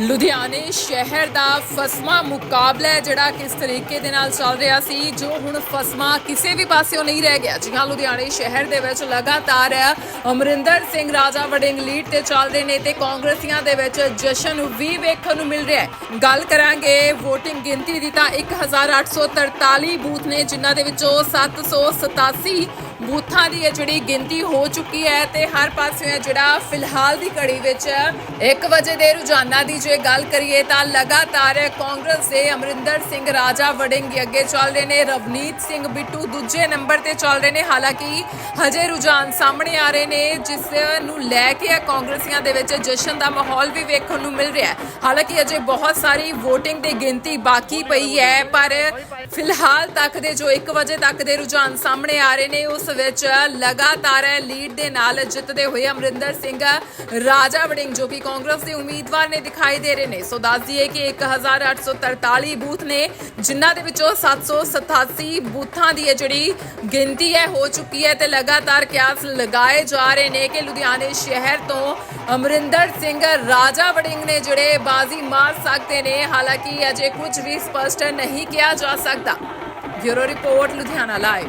ਲੁਧਿਆਣੇ ਸ਼ਹਿਰ ਦਾ ਫਸਮਾ ਮੁਕਾਬਲਾ ਜਿਹੜਾ ਕਿਸ ਤਰੀਕੇ ਦੇ ਨਾਲ ਚੱਲ ਰਿਹਾ ਸੀ, ਜੋ ਹੁਣ ਫਸਮਾ ਕਿਸੇ ਵੀ ਪਾਸਿਓਂ ਨਹੀਂ ਰਹਿ ਗਿਆ। ਜੀ ਹਾਂ, ਲੁਧਿਆਣੇ ਸ਼ਹਿਰ ਦੇ ਵਿੱਚ ਲਗਾਤਾਰ ਅਮਰਿੰਦਰ ਸਿੰਘ ਰਾਜਾ ਵੜਿੰਗ ਲੀਡ ਤੇ ਚੱਲ ਰਹੇ ਨੇ ਤੇ ਕਾਂਗਰਸੀਆਂ ਦੇ ਵਿੱਚ ਜਸ਼ਨ ਵੀ ਵੇਖਣ ਨੂੰ ਮਿਲ ਰਿਹਾ ਹੈ। ਗੱਲ ਕਰਾਂਗੇ VOTING ਗਿਣਤੀ ਦੀ ਤਾਂ 1843 ਬੂਥ ਨੇ, ਜਿਨ੍ਹਾਂ ਦੇ ਵਿੱਚੋਂ 787 ਬੂਥਾਂ ਦੀ ਹੈ ਜਿਹੜੀ ਗਿਣਤੀ ਹੋ ਚੁੱਕੀ ਹੈ ਤੇ ਹਰ ਪਾਸਿਓਂ ਇਹ ਜਿਹੜਾ ਫਿਲਹਾਲ ਦੀ ਘੜੀ ਵਿੱਚ 1 ਵਜੇ ਦੇ ਰੁਝਾਨਾਂ ਦੀ ਜੇ ਗੱਲ ਕਰੀਏ ਤਾਂ ਲਗਾਤਾਰ ਕਾਂਗਰਸ ਦੇ ਅਮਰਿੰਦਰ ਸਿੰਘ ਰਾਜਾ ਵੜਿੰਗ ਅੱਗੇ ਚੱਲ ਰਹੇ ਨੇ, ਰਵਨੀਤ ਸਿੰਘ ਬਿੱਟੂ ਦੂਜੇ ਨੰਬਰ ਤੇ ਚੱਲ ਰਹੇ ਨੇ, ਹਾਲਾਂਕਿ ਹਜੇ ਰੁਝਾਨ ਸਾਹਮਣੇ ਆ ਰਹੇ ਨੇ, ਜਿਸ ਨੂੰ ਲੈ ਕੇ ਕਾਂਗਰਸੀਆਂ ਦੇ ਵਿੱਚ ਜਸ਼ਨ ਦਾ ਮਾਹੌਲ ਵੀ ਵੇਖਣ ਨੂੰ ਮਿਲ ਰਿਹਾ ਹੈ। ਹਾਲਾਂਕਿ ਅਜੇ ਬਹੁਤ ਸਾਰੀ VOTING ਦੀ ਗਿਣਤੀ ਬਾਕੀ ਪਈ ਹੈ, ਪਰ ਫਿਲਹਾਲ ਤੱਕ ਦੇ ਜੋ 1 ਵਜੇ ਤੱਕ ਦੇ ਰੁਝਾਨ ਸਾਹਮਣੇ ਆ ਰਹੇ ਨੇ, ਉਸ ਵਿੱਚ ਲਗਾਤਾਰ ਲੀਡ ਦੇ ਨਾਲ ਜਿੱਤਦੇ ਹੋਏ ਅਮਰਿੰਦਰ ਸਿੰਘ ਰਾਜਾ ਵੜਿੰਗ, ਜੋ ਕਿ ਕਾਂਗਰਸ ਦੇ ਉਮੀਦਵਾਰ ਨੇ ਦਿਖਾਈ ਦੇ ਰਹੇ ਨੇ। ਸੋ ਦੱਸ ਦਈਏ ਕਿ 1843 ਬੂਥ ਨੇ, ਜਿਨ੍ਹਾਂ ਦੇ ਵਿੱਚੋਂ 787 ਬੂਥਾਂ ਦੀ ਜਿਹੜੀ ਗਿਣਤੀ ਹੈ, ਹੋ ਚੁੱਕੀ ਹੈ ਤੇ ਲਗਾਤਾਰ ਕਿਆਸ ਲਗਾਏ ਜਾ ਰਹੇ ਨੇ ਕਿ ਲੁਧਿਆਣੇ ਸ਼ਹਿਰ ਤੋਂ ਅਮਰਿੰਦਰ ਸਿੰਘ ਰਾਜਾ ਵੜਿੰਗ ਨੇ ਜਿਹੜੇ ਬਾਜ਼ੀ ਮਾਰ ਸਕਦੇ ਨੇ। ਹਾਲਾਂਕਿ ਅਜੇ ਕੁਝ ਵੀ ਸਪਸ਼ਟ ਨਹੀਂ ਕਿਹਾ ਜਾ ਸਕਦਾ। Bureau report, Ludhiana live.